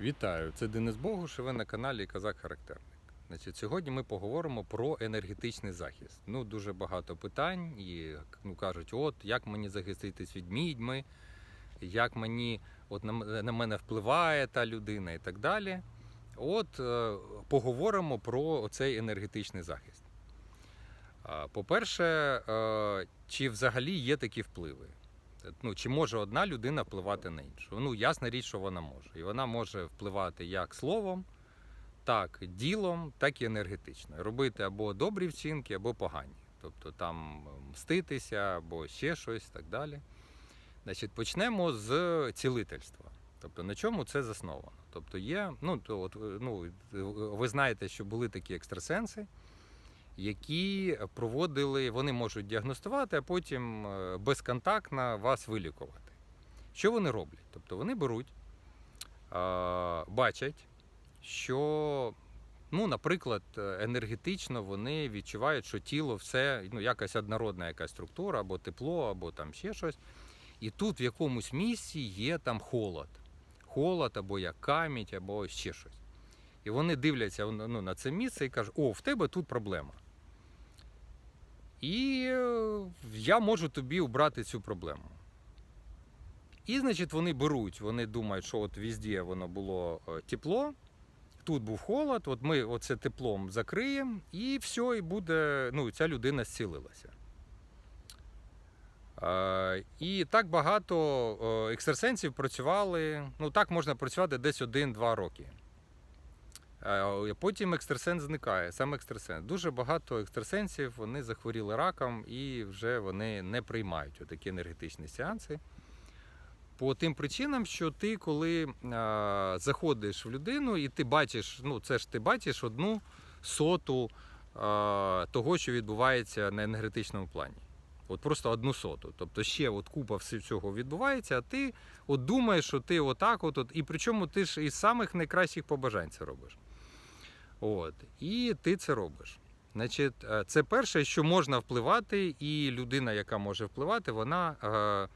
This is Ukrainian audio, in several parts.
Вітаю! Це Денис Богуш, і ви на каналі Казак Характерник. Значить, сьогодні ми поговоримо про енергетичний захист. Ну, дуже багато питань, і ну, кажуть, от як мені захиститись від відьми, як мені от на, на мене впливає та людина і так далі. От е, поговоримо про цей енергетичний захист. По-перше, е, чи взагалі є такі впливи? Ну, чи може одна людина впливати на іншу? Ну, ясна річ, що вона може. І вона може впливати як словом, так ділом, так і енергетично. Робити або добрі вчинки, або погані. Тобто там мститися, або ще щось так далі. Значить, почнемо з цілительства. Тобто на чому це засновано? Тобто є, ну, то от, ну, ви знаєте, що були такі екстрасенси, які проводили, вони можуть діагностувати, а потім е, безконтактно вас вилікувати. Що вони роблять? Тобто вони беруть, бачать, що, ну, наприклад, енергетично вони відчувають, що тіло все ну, якась однородна якась структура, або тепло, або там ще щось. І тут в якомусь місці є там холод. Холод, або як камінь, або ще щось. І вони дивляться ну, на це місце і кажуть, о, в тебе тут проблема. І е, я можу тобі убрати цю проблему. І, значить, вони беруть, вони думають, що от везде воно було е, тепло, тут був холод, от ми оце теплом закриємо, і все, і буде, ну, ця людина зцілилася. Е, І так багато екстрасенсів працювали, ну так можна працювати десь 1-2 роки. Е, Потім екстрасенс зникає, сам екстрасенс. Дуже багато екстрасенсів вони захворіли раком і вже вони не приймають такі енергетичні сеанси. По тим причинам, що ти, коли а, заходиш в людину, і ти бачиш, ну це ж ти бачиш одну соту а, того, що відбувається на енергетичному плані. От просто одну соту. Тобто ще от купа всього відбувається, а ти от думаєш, що ти отак, от, от, і причому ти ж із самих найкращих побажань це робиш. От. І ти це робиш. Значить, е, це перше, що можна впливати, і людина, яка може впливати, вона е,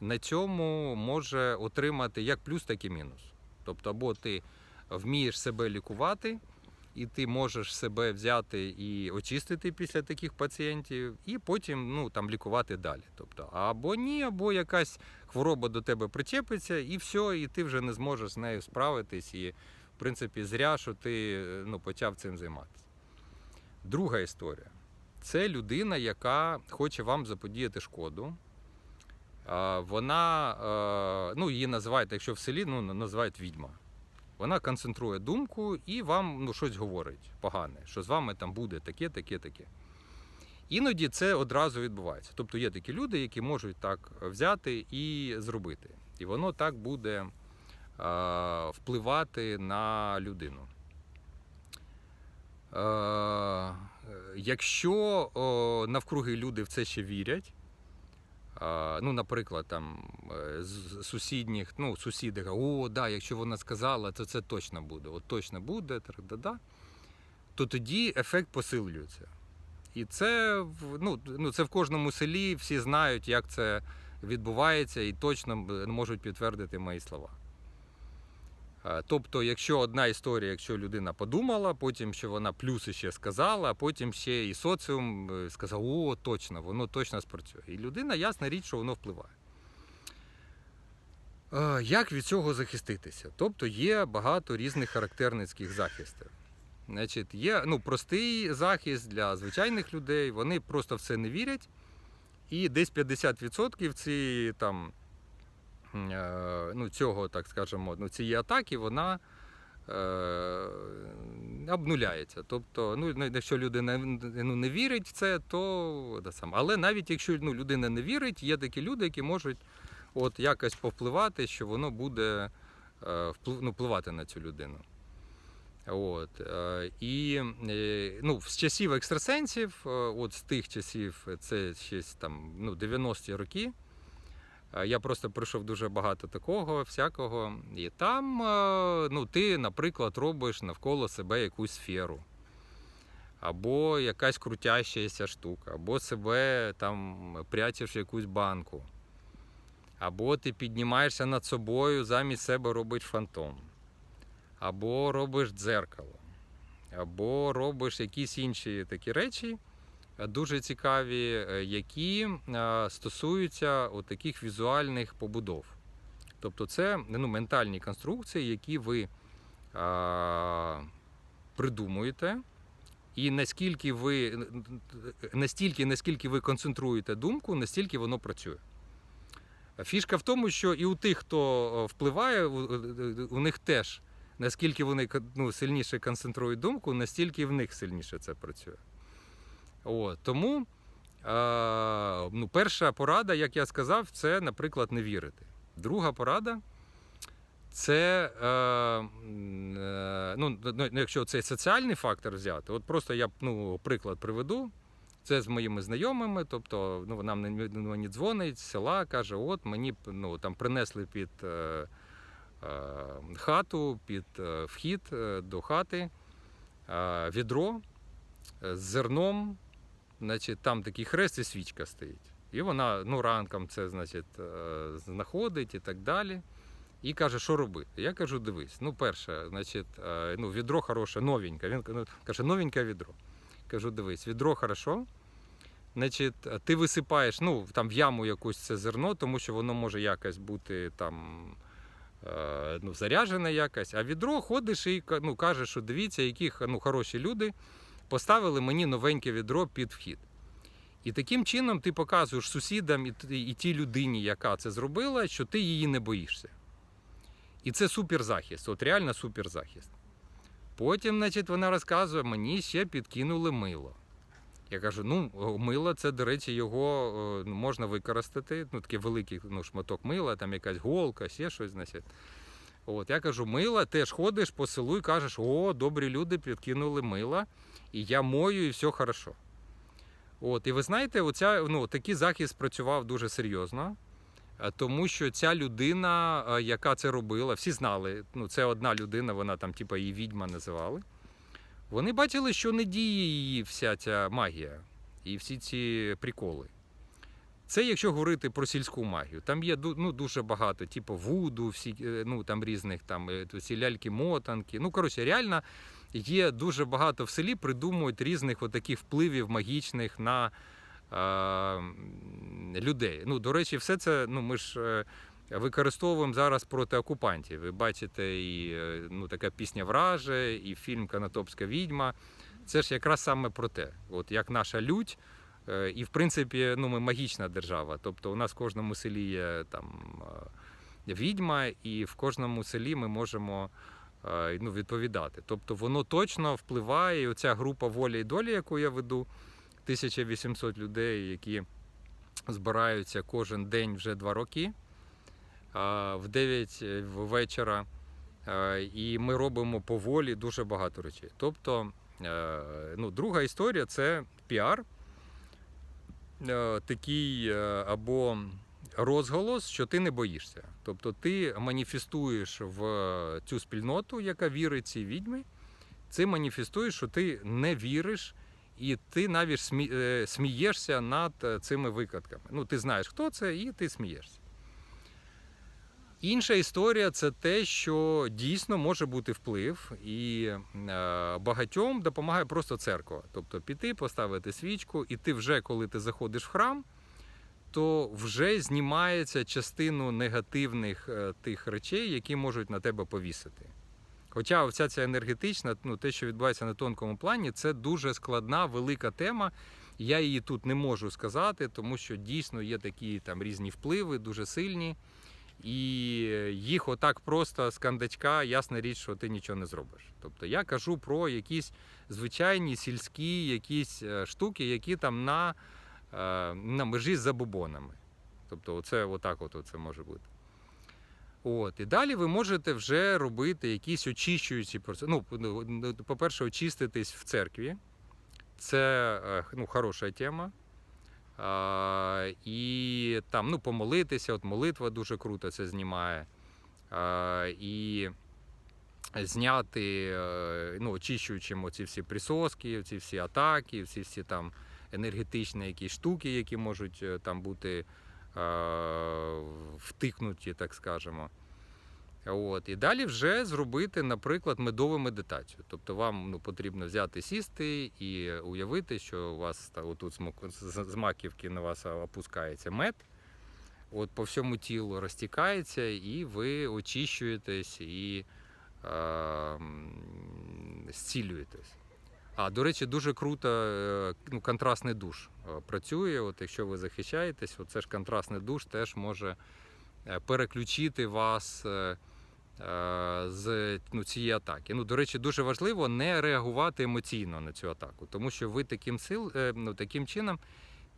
на цьому може отримати як плюс, так і мінус. Тобто, або ти вмієш себе лікувати, і ти можеш себе взяти і очистити після таких пацієнтів, і потім ну, там, лікувати далі. Тобто, або ні, або якась хвороба до тебе причепиться, і все, і ти вже не зможеш з нею справитись. І, в принципі, зря, що ти е, ну, почав цим займатися. Друга історія це людина, яка хоче вам заподіяти шкоду. Вона, е, ну, її називають, якщо в селі, ну, називають відьма. Вона концентрує думку і вам ну, щось говорить погане, що з вами там буде таке, таке, таке. Іноді це одразу відбувається. Тобто є такі люди, які можуть так взяти і зробити. І воно так буде впливати на людину. Е, якщо навкруги люди в це ще вірять, ну, наприклад, там е, з сусідніх, ну, сусіди кажуть, о, да, якщо вона сказала, то це точно буде. От точно буде, да то тоді ефект посилюється. І це, ну, ну, це в кожному селі всі знають, як це відбувається, і точно можуть підтвердити мої слова. Е, Тобто, якщо одна історія, якщо людина подумала, потім що вона плюси ще сказала, а потім ще і соціум е, сказав, о, точно, воно точно спрацює. І людина, ясна річ, що воно впливає. Е, Як від цього захиститися? Тобто є багато різних характерницьких захистів. Значить, є ну, простий захист для звичайних людей, вони просто в це не вірять. І десь 50% цієї там ну, цього, так скажемо, ну, цієї атаки, вона е, обнуляється. Тобто, ну, ну, якщо людина ну, не вірить в це, то да, сам. Але навіть якщо ну, людина не вірить, є такі люди, які можуть от, якось повпливати, що воно буде е, ну, впливати на цю людину. От, е, і е, ну, з часів екстрасенсів, е, от з тих часів, це ще там ну, 90-ті роки. Е, Я просто пройшов дуже багато такого, всякого. І там е, ну, ти, наприклад, робиш навколо себе якусь сферу. Або якась крутящаяся штука, або себе там прячеш в якусь банку. Або ти піднімаєшся над собою, замість себе робиш фантом. або робиш дзеркало, або робиш якісь інші такі речі, дуже цікаві, е, які е, стосуються таких візуальних побудов. Тобто це ну, ментальні конструкції, які ви а, придумуєте. І наскільки ви настільки, наскільки ви концентруєте думку, настільки воно працює. Фішка в тому, що і у тих, хто е, впливає, у них теж наскільки вони ну, сильніше концентрують думку, настільки в них сильніше це працює. От, тому е, ну, перша порада, як я сказав, це, наприклад, не вірити. Друга порада це, е, е, ну, ну, якщо цей соціальний фактор взяти, от просто я ну, приклад приведу. Це з моїми знайомими, тобто ну, вона мені дзвонить з села, каже: от мені ну, там принесли під е, е, хату, під е, вхід е, до хати е, відро з зерном, значить, там такий хрест і свічка стоїть. І вона ну, ранком це значить, е, знаходить і так далі. І каже, що робити. Я кажу, дивись, ну, перше, значить, е, ну, відро хороше, новеньке. Він каже, новеньке відро. Кажу, дивись, відро хорошо. Значить, ти висипаєш ну, там в яму якусь це зерно, тому що воно може якось бути там е, ну, заряджене якось. А відро ходиш і ну, кажеш, що дивіться, які ну, хороші люди поставили мені новеньке відро під вхід. І таким чином ти показуєш сусідам і, і тій людині, яка це зробила, що ти її не боїшся. І це суперзахист, от реально суперзахист. Потім, значить, вона розказує, мені ще підкинули мило. Я кажу: ну, мило, це, до речі, його ну, можна використати. Ну, такий великий ну, шматок мила, там якась голка, ще щось, значить. От, я кажу, мила, теж ходиш по селу і кажеш, о, добрі люди підкинули мила, і я мою, і все хорошо. От, і ви знаєте, оця, ну, такий захист працював дуже серйозно. Е, Тому що ця людина, е, яка це робила, всі знали, ну це одна людина, вона там, типу, її відьма називали. Вони бачили, що не діє її вся ця магія і всі ці приколи. Це якщо говорити про сільську магію. Там є ну, дуже багато, типу вуду, всі, е, ну, там різних там, е, ці ляльки-мотанки. Ну, коротше, реально є дуже багато в селі, придумують різних отаких впливів магічних на е, людей. Ну, до речі, все це ну, ми ж е, використовуємо зараз проти окупантів. Ви бачите, і е, ну, така пісня Враже, і фільм Канатопська відьма. Це ж якраз саме про те, от як наша лють. Е, І в принципі, ну, ми магічна держава. Тобто у нас в кожному селі є там е, відьма, і в кожному селі ми можемо е, ну, відповідати. Тобто воно точно впливає. І оця група волі і долі, яку я веду, 1800 людей, які збираються кожен день вже два роки в 9 вечора. І ми робимо поволі дуже багато речей. Тобто, ну, друга історія це піар, такий е, або розголос, що ти не боїшся. Тобто ти маніфестуєш в цю спільноту, яка вірить цій відьмі, ти маніфестуєш, що ти не віриш, і ти навіть смі- е, смієшся над е, цими викладками. Ну, ти знаєш, хто це, і ти смієшся. Інша історія це те, що дійсно може бути вплив, і е, багатьом допомагає просто церква. Тобто піти, поставити свічку, і ти вже, коли ти заходиш в храм, то вже знімається частину негативних е, тих речей, які можуть на тебе повісити. Хоча вся ця енергетична, ну те, що відбувається на тонкому плані, це дуже складна, велика тема. Я її тут не можу сказати, тому що дійсно є такі там різні впливи, дуже сильні. І їх отак просто з кандачка, ясна річ, що ти нічого не зробиш. Тобто я кажу про якісь звичайні сільські якісь е, штуки, які там на, е, на межі з забобонами. Тобто, оце отак от оце може бути. От, і далі ви можете вже робити якісь очищуючі процеси. Ну, ну, по-перше, очиститись в церкві. Це е, ну, хороша тема. А, і там ну, помолитися, от молитва дуже круто це знімає. А, і зняти, е, ну, очищуючим оці всі присоски, ці всі атаки, ці всі там енергетичні якісь штуки, які можуть е, там бути е, втикнуті, так скажемо. От. І далі вже зробити, наприклад, медову медитацію. Тобто вам ну, потрібно взяти, сісти і уявити, що у вас та, отут з мак- з з маківки на вас опускається мед, от по всьому тілу розтікається, і ви очищуєтесь і е, зцілюєтесь. А, до речі, дуже круто е, ну, контрастний душ е, працює. От якщо ви захищаєтесь, оце ж контрастний душ теж може е, переключити вас з ну, цієї атаки. Ну, до речі, дуже важливо не реагувати емоційно на цю атаку, тому що ви таким, сил, е, ну, таким чином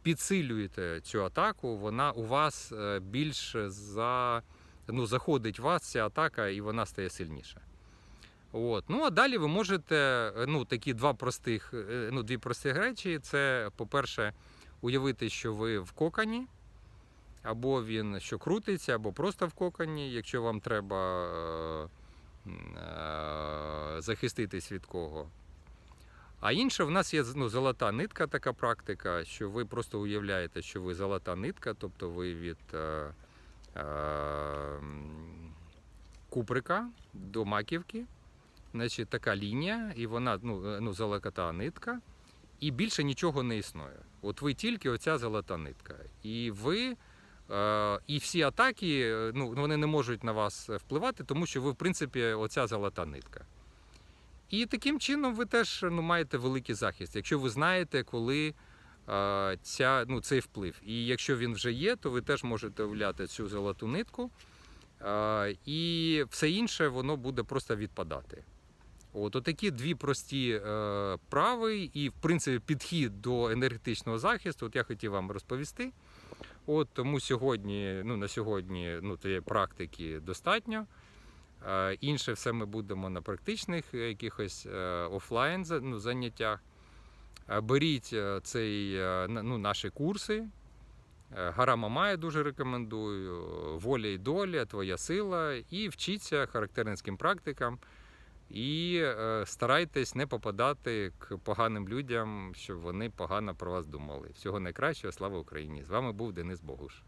підсилюєте цю атаку, вона у вас е, більш за, ну, заходить в вас ця атака, і вона стає сильніша. От. Ну а далі ви можете е, ну, такі два простих, е, ну, дві прості речі. Це, по-перше, уявити, що ви в кокані, або він що крутиться, або просто в кокані, якщо вам треба е, е, захиститись від кого. А інше, в нас є ну, золота нитка, така практика, що ви просто уявляєте, що ви золота нитка, тобто ви від е, е, куприка до маківки. Значить, така лінія, і вона ну, е, ну, золота нитка, і більше нічого не існує. От ви тільки оця золота нитка. І ви, е, і всі атаки, е, ну, вони не можуть на вас впливати, тому що ви, в принципі, оця золота нитка. І таким чином ви теж ну, маєте великий захист, якщо ви знаєте, коли е, ця, ну, цей вплив. І якщо він вже є, то ви теж можете уявляти цю золоту нитку, е, і все інше воно буде просто відпадати. От такі дві прості е, прави і, в принципі, підхід до енергетичного захисту. От я хотів вам розповісти. От тому сьогодні, ну на сьогодні, ну тієї практики достатньо. Е, інше все ми будемо на практичних е, якихось е, офлайн ну, заняттях. Беріть цей, ну, наші курси. Гара Мамая дуже рекомендую. Воля і доля, твоя сила. І вчіться характерницьким практикам. І е, старайтесь не попадати к поганим людям, щоб вони погано про вас думали. Всього найкращого, слава Україні! З вами був Денис Богуш.